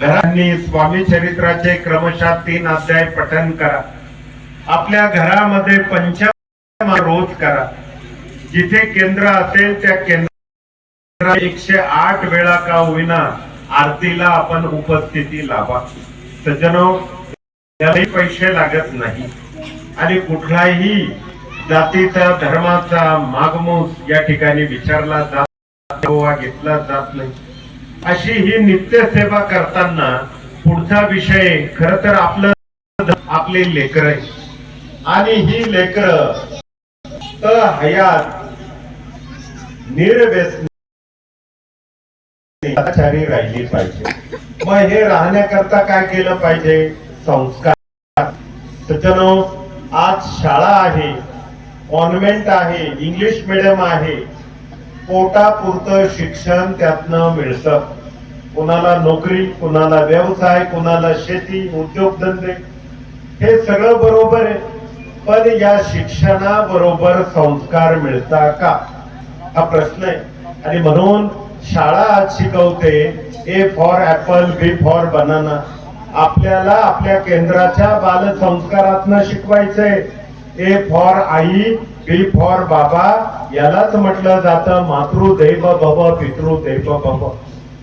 घरांनी स्वामी चरित्राचे क्रमशः तीन अध्याय पठन करा. आपल्या घरामध्ये पंचाम रोज करा. जिथे केंद्र असेल त्या केंद्र एकशे आठ वेळा का होईना आरतीला आपण उपस्थिती लावा. सज्जनो यालाही पैसे लागत नाही. आणि कुठलाही जातीचा धर्माचा मागमूस या ठिकाणी विचारला जात घेतला जात नाही. अशी ही नित्य सेवा करताना पुढचा विषय खर तर आपलं आपली लेकर आहे आणि ही लेकर हयात निर्व्यसनी राहिली पाहिजे. मग हे राहण्याकरता काय केलं पाहिजे? संस्कार. सज्जनो आज शाळा आहे कॉन्व्हेंट आहे इंग्लिश मिडियम आहे. पोटापुरतं शिक्षण त्यातनं मिळतं. कोणाला नोकरी कोणाला व्यवसाय कोणाला शेती उद्योगधंदे हे सगळं बरोबर आहे. पण या शिक्षणाबरोबर संस्कार मिळता का? हा प्रश्न आहे. आणि म्हणून शाळा आज शिकवते A for apple B for banana आपल्याला आपल्या केंद्राच्या बालसंस्कारातनं शिकवायचंय. A for I B for बाबा यालाच म्हटलं जातं मातृदैव भव पितृदैव भव.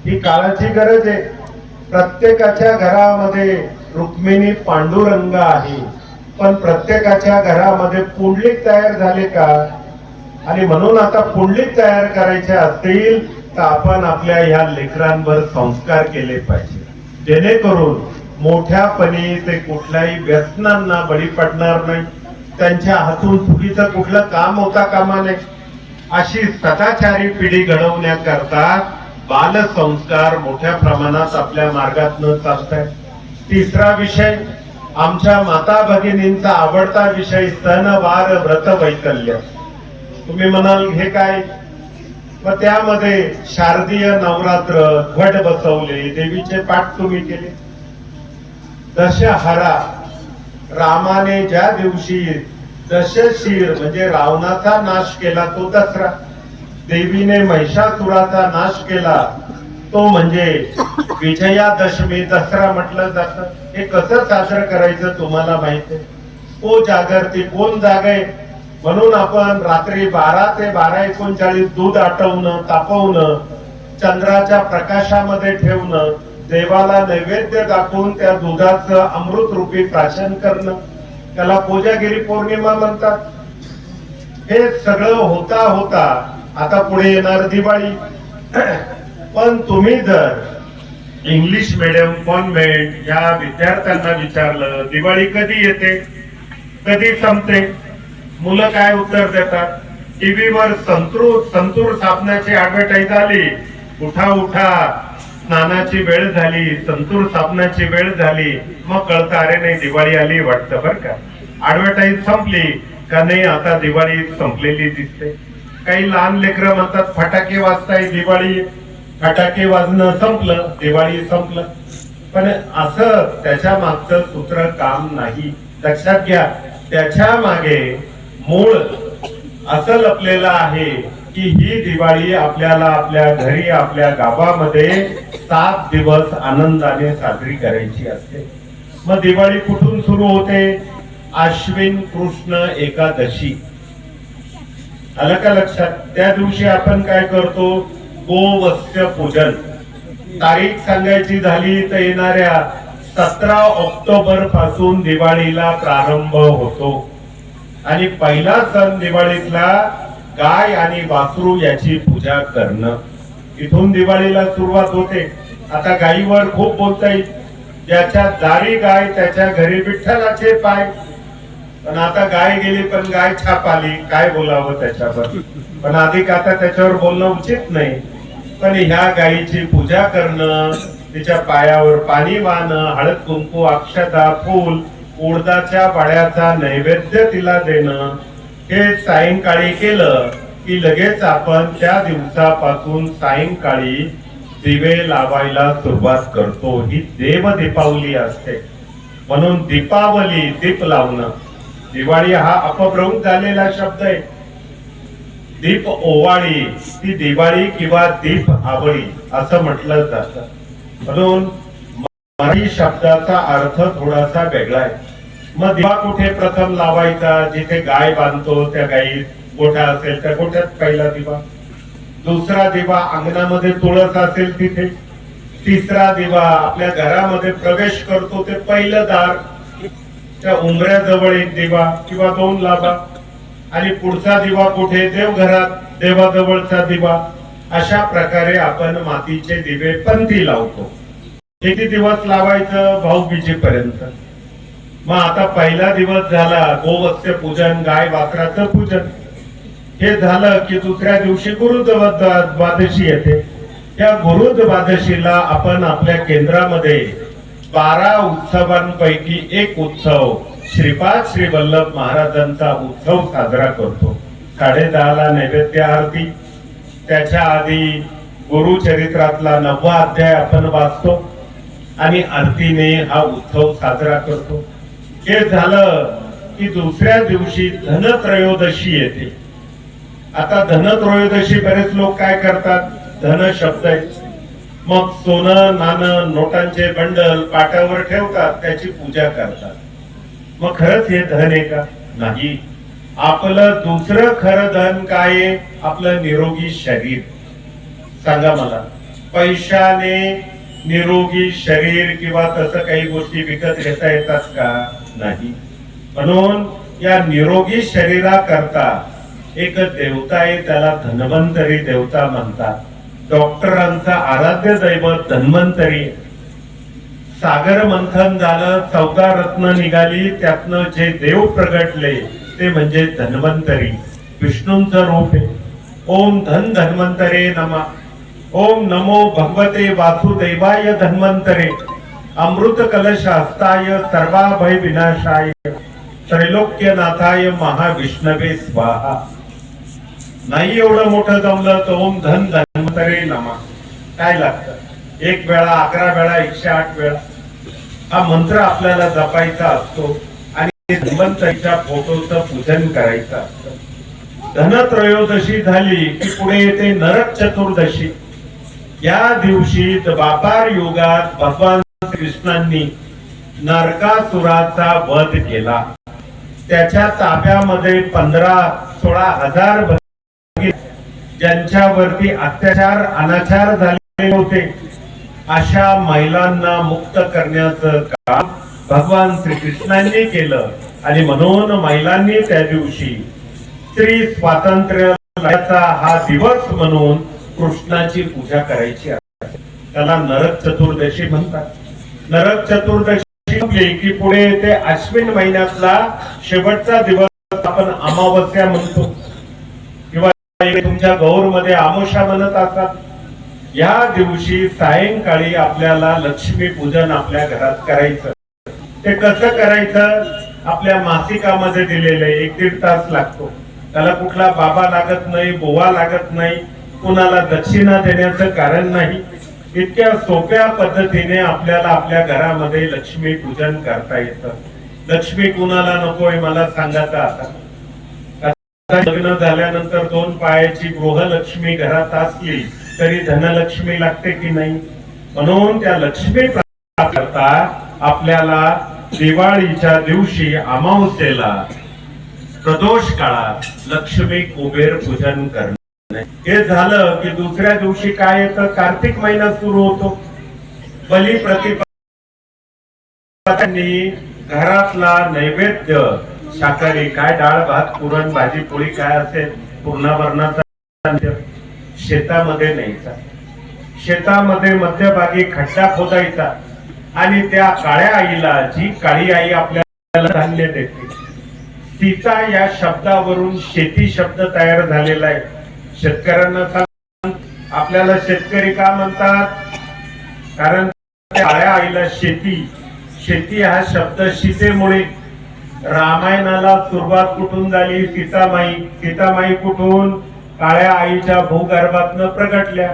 ही काळाची गरज आहे. प्रत्येकाच्या घरामध्ये रुक्मिणी पांडुरंग आहे. पण प्रत्येकाच्या घरामध्ये पुंडलिक तयार झाले का? आणि म्हणून आता पुंडलिक तयार करायचे असतील तर आपण आपल्या ह्या लेकरांवर संस्कार केले पाहिजे. जेणेकरून मोठ्यापणी ते कुठल्याही व्यसनांना बळी पडणार नाही. त्यांच्या हातून चुकीचं कुठलं काम होता कामा नये. अशी सदाचारी पिढी घडवण्याकरता बालसंस्कार मोठ्या प्रमाणात आपल्या मार्गातनं चालत आहे तिसरा विषय आमच्या माता भगिनींचा आवडता विषय सण वार व्रत वैकल्य. तुम्ही म्हणाल हे काय? मग त्यामध्ये शारदीय नवरात्र घट बसवले देवीचे पाठ तुम्ही केले. दशहरा रामाने ज्या दिवशी दशशीर म्हणजे रावणाचा नाश केला तो दसरा. देवीने महिषासुराचा नाश केला. तो म्हणजे विजयादशमी दसरा म्हटलं जात. हे कसं साजरं करायचं तुम्हाला माहीत आहे? को जागरती कोण जागे? म्हणून आपण रात्री बारा ते बारा एकोणचाळीस दूध आटवणं तापवणं चंद्राच्या प्रकाशामध्ये ठेवणं देवाला नैवेद्य दाखवून त्या दुधाचं अमृत रूपी प्राशन करणं. त्याला कोजागिरी पौर्णिमा म्हणतात. हे सगळं होता होता आता पुढे येणार दिवाळी. पण तुम्ही जर इंग्लिश मिडियम कॉन्व्हेंट या विद्यार्थ्यांना विचारलं दिवाळी कधी येते? कधी संपते? मुलं काय उत्तर देतात? टीव्हीवर संतूर संतूर साबणाची ऍडव्हर्टाईज आली उठा उठा. स्नानाची वेळ झाली संतूर साबणाची वेळ झाली. मग कळतं अरे नाही दिवाळी आली वाटतं बरं का. ऍडव्हर्टाईज संपली का नाही आता दिवाळी संपलेली दिसते. काही लहान लेकरं म्हणतात फटाके वाजताय दिवाळी. फटाके वाजणं संपलं दिवाळी संपलं. पण असं त्याच्या मागचं सूत्र काम नाही. लक्षात घ्या त्याच्यामागे मूळ असं लपलेलं आहे की ही दिवाळी आपल्याला आपल्या घरी आपल्या गावामध्ये सात दिवस आनंदाने साजरी करायची असते. मग दिवाळी कुठून सुरू होते? आश्विन कृष्ण एकादशी. आलं का लक्षात? त्या दिवशी आपण काय करतो? गोवत्स्य पूजन. तारीख सांगायची झाली तर येणाऱ्या सतरा ऑक्टोबरपासून दिवाळीला प्रारंभ होतो. आणि पहिला सण दिवाळीतला गाय आणि वासरू याची पूजा करणं. इथून दिवाळीला सुरुवात होते. आता गायीवर खूप बोलता येईल ज्याच्या दारी गाय त्याच्या घरी विठ्ठलाचे पाय. पण आता गाय गेली पण गाय छाप आली. काय बोलावं त्याच्यावर? पण अधिक आता त्याच्यावर बोलणं उचित नाही. पण ह्या गायीची पूजा करणं तिच्या पायावर पाणी वाहणं हळद कुंकू अक्षता फूल उडदाच्या पाड्याचा नैवेद्य तिला देणं हे सायंकाळी केलं की लगेच आपण त्या दिवसापासून सायंकाळी दिवे लावायला सुरुवात करतो. ही देव दीपावली असते. म्हणून दीपावली दीप लावणं. दिवाळी हा अपभ्रंश झालेला शब्द आहे. दीप ओवाळी ती दिवाळी किंवा दीप आवळी असं म्हटलं जात. म्हणून मराठी शब्दाचा अर्थ थोडासा वेगळा आहे. मग दिवा कुठे प्रथम लावायचा? जिथे गाय बांधतो त्या गायी गोठा असेल त्या गोठ्यात पहिला दिवा. दुसरा दिवा अंगणामध्ये तुळस असेल तिथे. तिसरा दिवा आपल्या घरामध्ये प्रवेश करतो ते पहिलं दार. त्या उंबऱ्याजवळ एक दिवा किंवा दोन लाभा. आणि पुढचा दिवा कुठे? देवघरात देवाजवळचा दिवा. अशा प्रकारे आपण मातीचे दिवे पंथी लावतो. किती दिवस लावायचं? भाऊबीजेपर्यंत. मग आता पहिला दिवस झाला गोवत्स्य पूजन गाय वासराचं पूजन. हे झालं की दुसऱ्या दिवशी गुरुद्व द्वादशी येते. त्या गुरुद्वादशीला आपण आपल्या केंद्रामध्ये बारा उत्सवांपैकी एक उत्सव श्रीपाद श्री वल्लभ महाराजांचा उत्सव साजरा करतो. साडे दहाला नैवेद्य आरती. त्याच्या आधी गुरुचरित्रातला नववा अध्याय आपण वाचतो आणि आरतीने हा उत्सव साजरा करतो. हे झालं की दुसऱ्या दिवशी धनत्रयोदशी येते. आता धनत्रयोदशी बरेच लोक काय करतात? धन शब्द आहे मग सोनं नाणं नोटांचे बंडल पाटावर ठेवतात त्याची पूजा करतात. मग खरंच हे धन आहे का? नाही. आपलं दुसरं खरं धन काय आपलं निरोगी शरीर. सांगा मला. पैशाने निरोगी शरीर किंवा तसं काही गोष्टी विकत घेता येतात का? नाही. म्हणून या निरोगी शरीरा करता एक देवता आहे त्याला धन्वंतरी देवता म्हणतात. डॉक्टरांचा आराध्य दैवत धन्वंतरी. सागर मंथन झालं चौदा रत्न निघाली त्यातनं जे देव प्रगटले ते म्हणजे धन्वंतरी. विष्णूंचं रूप आहे. ओम धन धन्वंतरे नमा. ओम नमो भगवते वासुदेवाय धन्वंतरे. अमृत कलश हस्ताय सर्वाभय विनाशाय त्रैलोक्यनाथाय महाविष्णवे स्वाहा. नाही एवढं मोठं जमलं तर ओम धन धन्वंतरे नमा. काय लागतं? एक वेळा अकरा वेळा एकशे आठ वेळा. हा मंत्र आपल्याला जपायचा असतो आणि धन्वंतरीच्या फोटोचं पूजन करायचं असतं. धनत्रयोदशी झाली की पुढे येते नरक चतुर्दशी. या दिवशी व्यापार युगात भगवान कृष्णांनी नरकासुराचा वध केला. त्याच्या ताब्यामध्ये पंधरा सोळा हजार ज्यांच्यावरती अत्याचार अनाचार झाले होते अशा महिलांना मुक्त करण्याचं काम भगवान श्रीकृष्णांनी केलं आणि म्हणून महिलांनी त्या दिवशी स्त्री स्वातंत्र्य हा दिवस म्हणून कृष्णाची पूजा करायची आहे. त्याला नरक चतुर्दशी म्हणतात. नरक चतुर्दशी की पुढे ते अश्विन महिन्यातला शेवटचा दिवस आपण अमावस्या म्हणतो. तुमच्या गौरमध्ये आमोशा म्हणत असतात. या दिवशी सायंकाळी आपल्याला लक्ष्मी पूजन आपल्या घरात करायचं. ते कसं करायचं? आपल्या मासिकामध्ये दिलेलं एक दीड तास लागतो. त्याला कुठला बाबा लागत नाही बोवा लागत नाही कुणाला दक्षिणा देण्याचं कारण नाही. इतक्या सोप्या पद्धतीने आपल्याला आपल्या घरामध्ये लक्ष्मी पूजन करता येतं. लक्ष्मी कुणाला नकोय मला सांगायचं आता. लग्न झाल्यानंतर दोन पायाची गृहलक्ष्मी घरात असली तरी धनलक्ष्मी लागते की नाही? म्हणून त्या लक्ष्मी प्राप्त करता आपल्याला दिवाळीच्या दिवशी अमावस्येला प्रदोष काळात लक्ष्मी कुबेर पूजन करणे. हे झालं की दुसऱ्या दिवशी काय येतं? कार्तिक महिना सुरू होतो. बली प्रतिपा घरातला नैवेद्य शाकाहारी काय डाळ भात पुरण भाजी पोळी काय असेल पूर्णावरणाचा शेतामध्ये न्यायचा. शेतामध्ये मध्यभागी खड्डा खोदायचा आणि त्या काळ्या आईला जी काळी आई आपल्याला धान्य देते तिचा या शब्दावरून शेती शब्द तयार झालेला आहे. शेतकऱ्यांना सांग आपल्याला शेतकरी का म्हणतात? कारण काळ्या आईला शेती शेती हा शब्द शितेमुळे रामायणाला सुरुवात कुठून झाली? सीतामाई. सीतामाई कुठून? काळ्या आईच्या भूगर्भातनं प्रगटल्या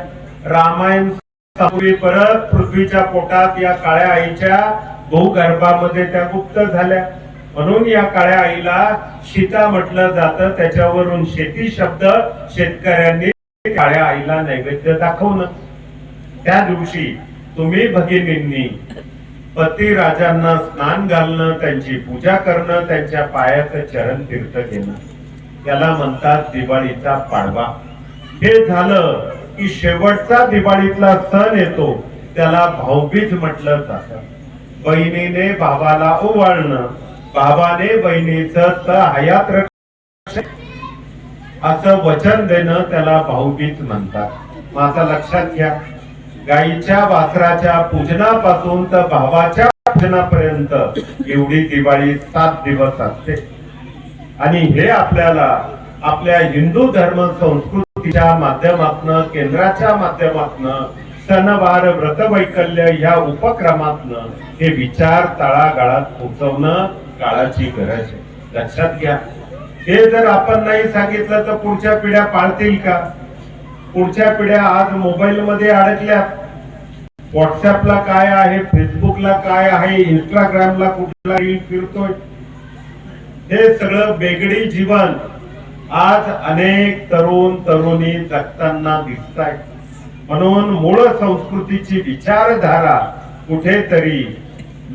रामायण परत पृथ्वीच्या पोटात या काळ्या आईच्या भूगर्भामध्ये त्या गुप्त झाल्या. म्हणून या काळ्या आईला सीता म्हटलं जातं. त्याच्यावरून शेती शब्द शेतकऱ्यांनी काळ्या आईला नैवेद्य दाखवणं. त्या दिवशी तुम्ही भगिनींनी पती राजांना स्नान घालणं त्यांची पूजा करणं त्यांच्या पायाचं चरण तीर्थ घेणं. याला म्हणतात दिवाळीचा पाडवा. हे झालं की शेवटचा दिवाळीतला सण येतो. त्याला भाऊबीज म्हटलं जात. बहिणीने भावाला ओवाळणं भावाने बहिणीचं हयात असं वचन देणं त्याला भाऊबीज म्हणतात. माझा लक्षात घ्या. गाईच्या वासराच्या पूजनापासून तर भावाच्या पूजनापर्यंत एवढी दिवाळी सात दिवस असते. आणि हे आपल्याला आपल्या हिंदू धर्म संस्कृतीच्या माध्यमातन केंद्राच्या माध्यमातन सणवार व्रतवैकल्य या उपक्रमातनं हे विचार तळागाळात पोचवणं काळाची गरज आहे. लक्षात घ्या. हे जर आपण नाही सांगितलं तर पुढच्या पिढ्या पाळतील का? पुढच्या पिढ्या आज मोबाईल मध्ये अडकल्या. व्हॉट्सअपला काय आहे फेसबुकला काय आहे इंस्टाग्रामला कुठला रील फिरतोय? हे सगळं वेगळी जीवन आज अनेक तरुण तरुणी जगताना दिसत म्हणून मूळ संस्कृतीची विचारधारा कुठेतरी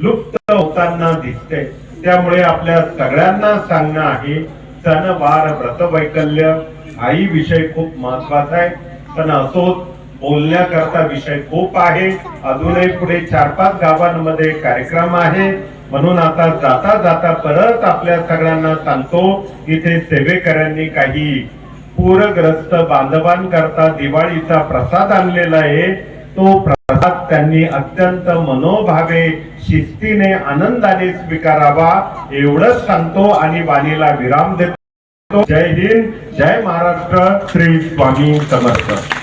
लुप्त होताना दिसते. त्यामुळे आपल्या सगळ्यांना सांगणं आहे सणवार व्रतवैकल्य हाही विषय खूप महत्त्वाचा आहे. पण असो बोलण्याकरता विषय खूप आहे. अजूनही पुढे चार पाच गावांमध्ये कार्यक्रम आहे. म्हणून आता जाता जाता परत आपल्या सगळ्यांना सांगतो इथे सेवेकऱ्यांनी काही पूरग्रस्त बांधवांकरता दिवाळीचा प्रसाद आणलेला आहे. तो प्रसाद त्यांनी अत्यंत मनोभावे शिस्तीने आनंदाने स्वीकारावा एवढंच सांगतो आणि वाणीला विराम देतो. जय हिंद जय महाराष्ट्र. श्री स्वामी समर्थ.